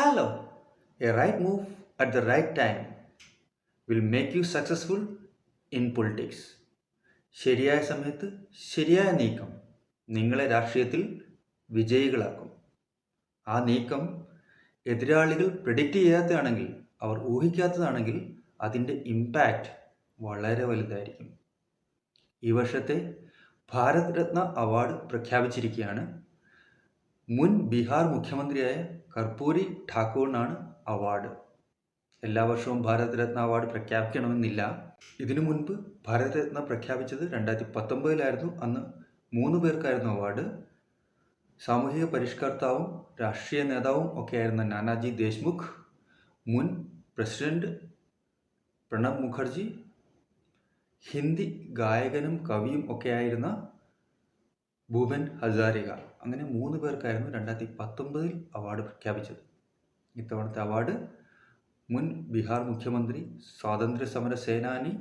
Hello! A right move at the right time will make you successful in politics. ശരിയായ സമയത്ത് ശരിയായ നീക്കം നിങ്ങളെ രാഷ്ട്രീയത്തിൽ വിജയികളാക്കും ആ നീക്കം എതിരാളികൾ പ്രിഡിക്റ്റ് ചെയ്യാത്തതാണെങ്കിൽ അവർ ഊഹിക്കാത്തതാണെങ്കിൽ അതിന്റെ ഇമ്പാക്റ്റ് വളരെ വലുതായിരിക്കും ഈ വർഷത്തെ ഭാരത് രത്ന അവാർഡ് പ്രഖ്യാപിച്ചിരിക്കുകയാണ് മുൻ ബീഹാർ മുഖ്യമന്ത്രിയായ കർപ്പൂരി ഠാക്കൂറിനാണ് അവാർഡ്. എല്ലാ വർഷവും ഭാരതരത്ന അവാർഡ് പ്രഖ്യാപിക്കണമെന്നില്ല. ഇതിനു മുൻപ് ഭാരത് രത്ന പ്രഖ്യാപിച്ചത് രണ്ടായിരത്തി പത്തൊമ്പതിലായിരുന്നു അന്ന് മൂന്ന് പേർക്കായിരുന്നു അവാർഡ്. സാമൂഹിക പരിഷ്കർത്താവും രാഷ്ട്രീയ നേതാവും ഒക്കെയായിരുന്ന നാനാജി ദേശ്മുഖ് മുൻ പ്രസിഡന്റ് പ്രണബ് മുഖർജി ഹിന്ദി ഗായകനും കവിയും ഒക്കെയായിരുന്ന ഭൂപൻ ഹസാരിക. അങ്ങനെ മൂന്ന് പേർക്കായിരുന്നു രണ്ടായിരത്തി പത്തൊമ്പതിൽ അവാർഡ് പ്രഖ്യാപിച്ചത്. ഇത്തവണത്തെ അവാർഡ് മുൻ ബീഹാർ മുഖ്യമന്ത്രി സ്വാതന്ത്ര്യ സമര സേനാനി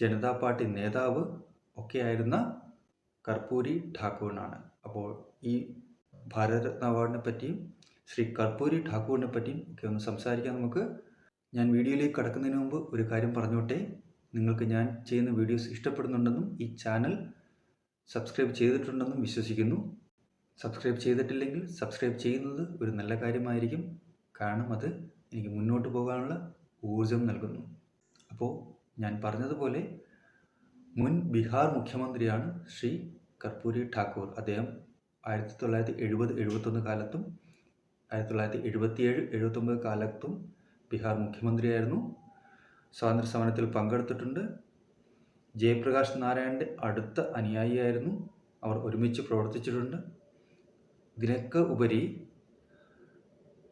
ജനതാ പാർട്ടി നേതാവ് ഒക്കെയായിരുന്ന കർപ്പൂരി ഠാക്കൂറിനാണ്. അപ്പോൾ ഈ ഭാരതരത്ന അവാർഡിനെ പറ്റിയും ശ്രീ കർപ്പൂരി ഠാക്കൂറിനെ പറ്റിയും ഒക്കെ ഒന്ന് സംസാരിക്കാം നമുക്ക് ഞാൻ വീഡിയോയിലേക്ക് കടക്കുന്നതിന് മുമ്പ് ഒരു കാര്യം പറഞ്ഞോട്ടെ. നിങ്ങൾക്ക് ഞാൻ ചെയ്യുന്ന വീഡിയോസ് ഇഷ്ടപ്പെടുന്നുണ്ടെന്നും ഈ ചാനൽ സബ്സ്ക്രൈബ് ചെയ്തിട്ടുണ്ടെന്നും വിശ്വസിക്കുന്നു. സബ്സ്ക്രൈബ് ചെയ്തിട്ടില്ലെങ്കിൽ സബ്സ്ക്രൈബ് ചെയ്യുന്നത് ഒരു നല്ല കാര്യമായിരിക്കും. കാരണം അത് എനിക്ക് മുന്നോട്ട് പോകാനുള്ള ഊർജം നൽകുന്നു. അപ്പോൾ ഞാൻ പറഞ്ഞതുപോലെ മുൻ ബീഹാർ മുഖ്യമന്ത്രിയാണ് ശ്രീ കർപ്പൂരി ഠാക്കൂർ. അദ്ദേഹം ആയിരത്തി തൊള്ളായിരത്തി എഴുപത് എഴുപത്തൊന്ന് കാലത്തും ആയിരത്തി തൊള്ളായിരത്തി എഴുപത്തിയേഴ് എഴുപത്തൊമ്പത് കാലത്തും ബീഹാർ മുഖ്യമന്ത്രിയായിരുന്നു. സ്വാതന്ത്ര്യ സമരത്തിൽ പങ്കെടുത്തിട്ടുണ്ട്. ജയപ്രകാശ് നാരായണന്റെ അടുത്ത അനുയായിയായിരുന്നു അവർ ഒരുമിച്ച് പ്രവർത്തിച്ചിട്ടുണ്ട്. ഇതിനൊക്കെ ഉപരി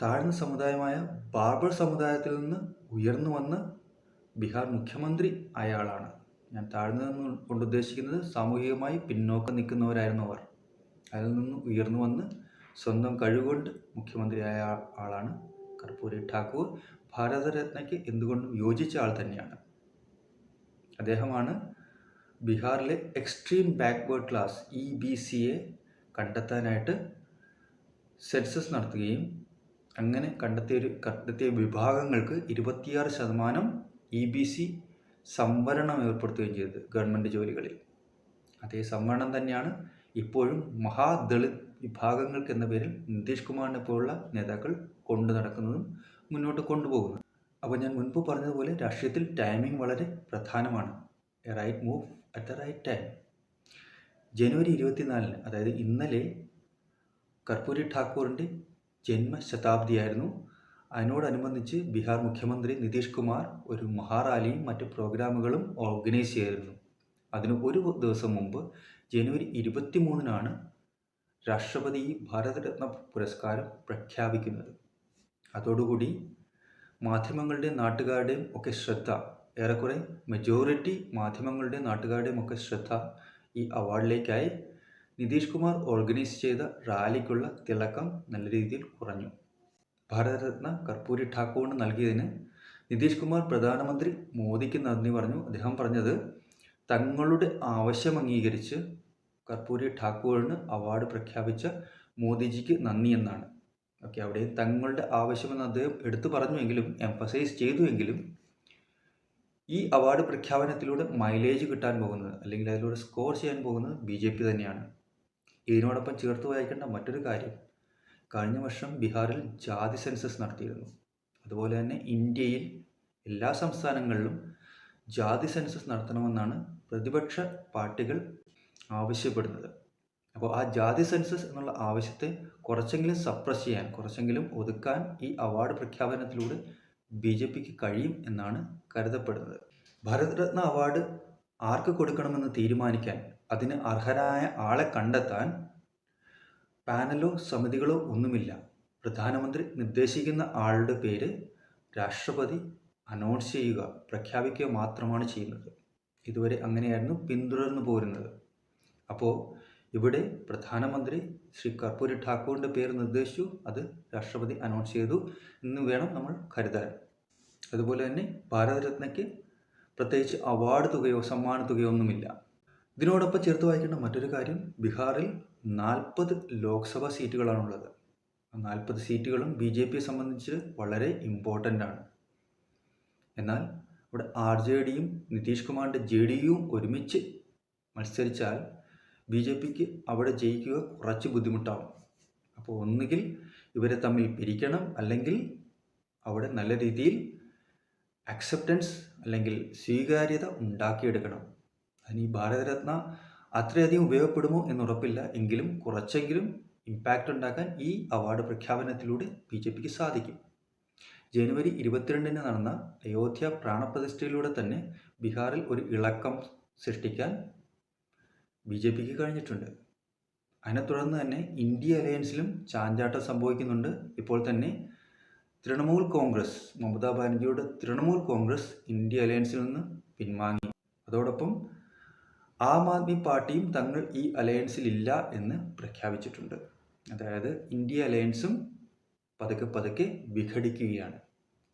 താഴ്ന്ന സമുദായമായ ബാർബർ സമുദായത്തിൽ നിന്ന് ഉയർന്നു വന്ന ബീഹാർ മുഖ്യമന്ത്രി അയാളാണ്. ഞാൻ താഴ്ന്നതെന്ന് കൊണ്ട് ഉദ്ദേശിക്കുന്നത് സാമൂഹികമായി പിന്നോക്കം നിൽക്കുന്നവരായിരുന്നു അവർ. അതിൽ നിന്ന് ഉയർന്നു വന്ന് സ്വന്തം കഴിവുകൊണ്ട് മുഖ്യമന്ത്രിയായ ആളാണ് കർപ്പൂരി ഠാക്കൂർ. ഭാരതരത്നയ്ക്ക് എന്തുകൊണ്ടും യോജിച്ച ആൾ തന്നെയാണ്. അദ്ദേഹമാണ് ബീഹാറിലെ extreme backward class E B സിയെ കണ്ടെത്താനായിട്ട് സെൻസസ് നടത്തുകയും അങ്ങനെ കണ്ടെത്തിയ ഒരു കണ്ടെത്തിയ വിഭാഗങ്ങൾക്ക് ഇരുപത്തിയാറ് ശതമാനം ഇ ബി സി സംവരണം ഏർപ്പെടുത്തുകയും ചെയ്തത് ഗവൺമെന്റ് ജോലികളിൽ. അതേ സംവരണം തന്നെയാണ് ഇപ്പോഴും മഹാദളിത് വിഭാഗങ്ങൾക്ക് എന്ന പേരിൽ നിതീഷ് കുമാറിനെ പോലുള്ള നേതാക്കൾ കൊണ്ടു നടക്കുന്നതും മുന്നോട്ട് കൊണ്ടുപോകുന്നു അപ്പോൾ ഞാൻ മുൻപ് പറഞ്ഞതുപോലെ രാഷ്ട്രീയത്തിൽ ടൈമിംഗ് വളരെ പ്രധാനമാണ്. A right move at the right time ജനുവരി ഇരുപത്തിനാലിന് അതായത് ഇന്നലെ കർപ്പൂരി ഠാക്കൂറിന്റെ ജന്മശതാബ്ദിയായിരുന്നു. അതിനോടനുബന്ധിച്ച് ബീഹാർ മുഖ്യമന്ത്രി നിതീഷ് കുമാർ ഒരു മഹാറാലിയും മറ്റ് പ്രോഗ്രാമുകളും ഓർഗനൈസ് ചെയ്തിരുന്നു. അതിന് ഒരു ദിവസം മുമ്പ് ജനുവരി ഇരുപത്തി മൂന്നിനാണ് രാഷ്ട്രപതി ഭാരതരത്ന പുരസ്കാരം പ്രഖ്യാപിക്കുന്നത്. അതോടുകൂടി മാധ്യമങ്ങളുടെയും നാട്ടുകാരുടെയും ഒക്കെ ശ്രദ്ധ ഏറെക്കുറെ മെജോറിറ്റി മാധ്യമങ്ങളുടെ നാട്ടുകാരുടെയും ഒക്കെ ശ്രദ്ധ ഈ അവാർഡിലേക്കായി നിതീഷ് കുമാർ ഓർഗനൈസ് ചെയ്ത റാലിക്കുള്ള തിളക്കം നല്ല രീതിയിൽ കുറഞ്ഞു. ഭാരതരത്ന കർപ്പൂരി ഠാക്കൂറിന് നൽകിയതിന് നിതീഷ് കുമാർ പ്രധാനമന്ത്രി മോദിക്ക് നന്ദി പറഞ്ഞു. അദ്ദേഹം പറഞ്ഞത് തങ്ങളുടെ ആവശ്യം അംഗീകരിച്ച് കർപ്പൂരി ഠാക്കൂറിന് അവാർഡ് പ്രഖ്യാപിച്ച മോദിജിക്ക് നന്ദി എന്നാണ്. ഓക്കെ അവിടെ തങ്ങളുടെ ആവശ്യമെന്ന് അദ്ദേഹം എടുത്തു പറഞ്ഞുവെങ്കിലും എംഫസൈസ് ചെയ്തുവെങ്കിലും ഈ അവാർഡ് പ്രഖ്യാപനത്തിലൂടെ മൈലേജ് കിട്ടാൻ പോകുന്നത് അല്ലെങ്കിൽ അതിലൂടെ സ്കോർ ചെയ്യാൻ പോകുന്നത് ബി ജെ പി തന്നെയാണ്. ഇതിനോടൊപ്പം ചേർത്ത് വായിക്കേണ്ട മറ്റൊരു കാര്യം കഴിഞ്ഞ വർഷം ബീഹാറിൽ ജാതി സെൻസസ് നടത്തിയിരുന്നു. അതുപോലെ തന്നെ ഇന്ത്യയിൽ എല്ലാ സംസ്ഥാനങ്ങളിലും ജാതി സെൻസസ് നടത്തണമെന്നാണ് പ്രതിപക്ഷ പാർട്ടികൾ ആവശ്യപ്പെടുന്നത്. അപ്പോൾ ആ ജാതി സെൻസസ് എന്നുള്ള ആവശ്യത്തെ കുറച്ചെങ്കിലും സപ്രസ് ചെയ്യാൻ കുറച്ചെങ്കിലും ഒതുക്കാൻ ഈ അവാർഡ് പ്രഖ്യാപനത്തിലൂടെ ബി ജെ പിക്ക് കഴിയും എന്നാണ് കരുതപ്പെടുന്നത്. ഭാരത് രത്ന അവാർഡ് ആർക്ക് കൊടുക്കണമെന്ന് തീരുമാനിക്കാൻ അതിന് അർഹരായ ആളെ കണ്ടെത്താൻ പാനലോ സമിതികളോ ഒന്നുമില്ല. പ്രധാനമന്ത്രി നിർദ്ദേശിക്കുന്ന ആളുടെ പേര് രാഷ്ട്രപതി അനൗൺസ് ചെയ്യുക പ്രഖ്യാപിക്കുക മാത്രമാണ് ചെയ്യുന്നത്. ഇതുവരെ അങ്ങനെയായിരുന്നു പിന്തുടർന്നു പോരുന്നത്. അപ്പോൾ ഇവിടെ പ്രധാനമന്ത്രി ശ്രീ കർപ്പൂരി ഠാക്കൂറിന്റെ പേര് നിർദ്ദേശിച്ചു. അത് രാഷ്ട്രപതി അനൗൺസ് ചെയ്തു. എന്ന് വേണം നമ്മൾ കരുതാൻ അതുപോലെ തന്നെ ഭാരതരത്നയ്ക്ക് പ്രത്യേകിച്ച് അവാർഡ് തുകയോ സമ്മാന തുകയോ ഒന്നുമില്ല. ഇതിനോടൊപ്പം ചേർത്ത് വായിക്കേണ്ട മറ്റൊരു കാര്യം ബീഹാറിൽ നാൽപ്പത് ലോക്സഭാ സീറ്റുകളാണുള്ളത്. നാൽപ്പത് സീറ്റുകളും ബി ജെ പിയെ സംബന്ധിച്ച് വളരെ ഇമ്പോർട്ടന്റ് ആണ്. എന്നാൽ ഇവിടെ ആർ ജെ ഡിയും നിതീഷ് കുമാറിന്റെ ജെ ഡി യുവും ഒരുമിച്ച് മത്സരിച്ചാൽ ബി ജെ പിക്ക് അവിടെ ജയിക്കുക കുറച്ച് ബുദ്ധിമുട്ടാവും. അപ്പോൾ ഒന്നുകിൽ ഇവരെ തമ്മിൽ പിരിക്കണം അല്ലെങ്കിൽ അവിടെ നല്ല രീതിയിൽ അക്സെപ്റ്റൻസ് അല്ലെങ്കിൽ സ്വീകാര്യത ഉണ്ടാക്കിയെടുക്കണം. അതിന് ഈ ഭാരതരത്ന അത്രയധികം ഉപയോഗപ്പെടുമോ എന്നുറപ്പില്ല എങ്കിലും കുറച്ചെങ്കിലും ഇമ്പാക്റ്റ് ഉണ്ടാക്കാൻ ഈ അവാർഡ് പ്രഖ്യാപനത്തിലൂടെ ബി ജെ പിക്ക് സാധിക്കും. ജനുവരി ഇരുപത്തിരണ്ടിന് നടന്ന അയോധ്യ പ്രാണപ്രതിഷ്ഠയിലൂടെ തന്നെ ബീഹാറിൽ ഒരു ഇളക്കം സൃഷ്ടിക്കാൻ ബി ജെ പിക്ക് കഴിഞ്ഞിട്ടുണ്ട്. അതിനെ തുടർന്ന് തന്നെ ഇന്ത്യ അലയൻസിലും ചാഞ്ചാട്ടം സംഭവിക്കുന്നുണ്ട്. ഇപ്പോൾ തന്നെ തൃണമൂൽ കോൺഗ്രസ് മമതാ ബാനർജിയുടെ തൃണമൂൽ കോൺഗ്രസ് ഇന്ത്യ അലയൻസിൽ നിന്ന് പിൻവാങ്ങി. അതോടൊപ്പം ആം ആദ്മി പാർട്ടിയും തങ്ങൾ ഈ അലയൻസിൽ ഇല്ല എന്ന് പ്രഖ്യാപിച്ചിട്ടുണ്ട്. അതായത് ഇന്ത്യ അലയൻസും പതുക്കെ പതുക്കെ വിഘടിക്കുകയാണ്.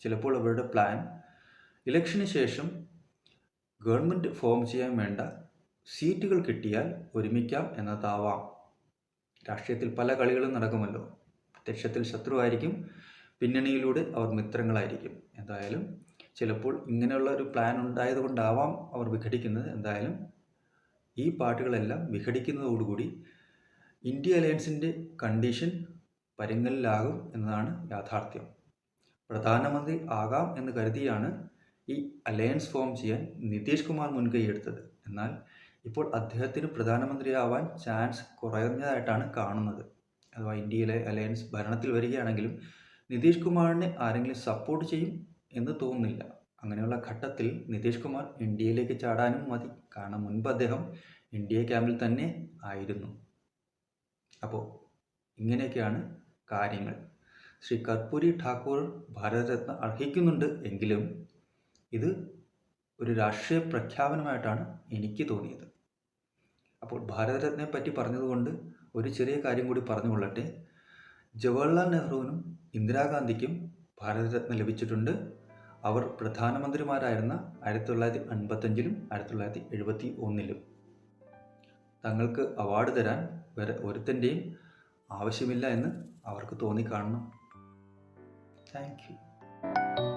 ചിലപ്പോൾ അവരുടെ പ്ലാൻ ഇലക്ഷന് ശേഷം ഗവൺമെന്റ് ഫോം ചെയ്യാൻ വേണ്ട സീറ്റുകൾ കിട്ടിയാൽ ഒരുമിക്കാം എന്നതാവാം. രാഷ്ട്രീയത്തിൽ പല കളികളും നടക്കുമല്ലോ. പ്രത്യക്ഷത്തിൽ ശത്രുവായിരിക്കും പിന്നണിയിലൂടെ അവർ മിത്രങ്ങളായിരിക്കും. എന്തായാലും ചിലപ്പോൾ ഇങ്ങനെയുള്ള ഒരു പ്ലാൻ ഉണ്ടായതുകൊണ്ടാവാം അവർ വിഘടിക്കുന്നത്. എന്തായാലും ഈ പാട്ടുകളെല്ലാം വിഘടിക്കുന്നതോടുകൂടി ഇന്ത്യ അലയൻസിന്റെ കണ്ടീഷൻ പരുങ്ങലിലാകും എന്നതാണ് യാഥാർത്ഥ്യം. പ്രധാനമന്ത്രി ആകാം എന്ന് കരുതിയാണ് ഈ അലയൻസ് ഫോം ചെയ്യാൻ നിതീഷ് കുമാർ മുൻകൈയെടുത്തത് എന്നാൽ ഇപ്പോൾ അദ്ദേഹത്തിന് പ്രധാനമന്ത്രിയാവാൻ ചാൻസ് കുറയുന്നതായിട്ടാണ് കാണുന്നത്. അഥവാ ഇന്ത്യയിലെ അലയൻസ് ഭരണത്തിൽ വരികയാണെങ്കിലും നിതീഷ് കുമാറിനെ ആരെങ്കിലും സപ്പോർട്ട് ചെയ്യും എന്ന് തോന്നുന്നില്ല. അങ്ങനെയുള്ള ഘട്ടത്തിൽ നിതീഷ് കുമാർ ഇന്ത്യയിലേക്ക് ചാടാനും മതി. കാരണം മുൻപ് അദ്ദേഹം ഇന്ത്യ ക്യാമ്പിൽ തന്നെ ആയിരുന്നു. അപ്പോൾ ഇങ്ങനെയൊക്കെയാണ് കാര്യങ്ങൾ. ശ്രീ കർപ്പൂരി ഠാക്കൂർ ഭാരതരത്ന അർഹിക്കുന്നുണ്ട് എങ്കിലും ഇത് ഒരു രാഷ്ട്രീയ പ്രഖ്യാപനമായിട്ടാണ് എനിക്ക് തോന്നിയത്. അപ്പോൾ ഭാരതരത്നയെ പറ്റി പറഞ്ഞതുകൊണ്ട് ഒരു ചെറിയ കാര്യം കൂടി പറഞ്ഞുകൊള്ളട്ടെ. ജവഹർലാൽ നെഹ്റുവിനും ഇന്ദിരാഗാന്ധിക്കും ഭാരതരത്ന ലഭിച്ചിട്ടുണ്ട്. അവർ പ്രധാനമന്ത്രിമാരായിരുന്ന ആയിരത്തി തൊള്ളായിരത്തി അൻപത്തഞ്ചിലും ആയിരത്തി തൊള്ളായിരത്തി എഴുപത്തി ഒന്നിലും തങ്ങൾക്ക് അവാർഡ് തരാൻ വേറെ ഒരുത്തന്റെയും ആവശ്യമില്ല എന്ന് അവർക്ക് തോന്നിക്കാണണം. Thank you.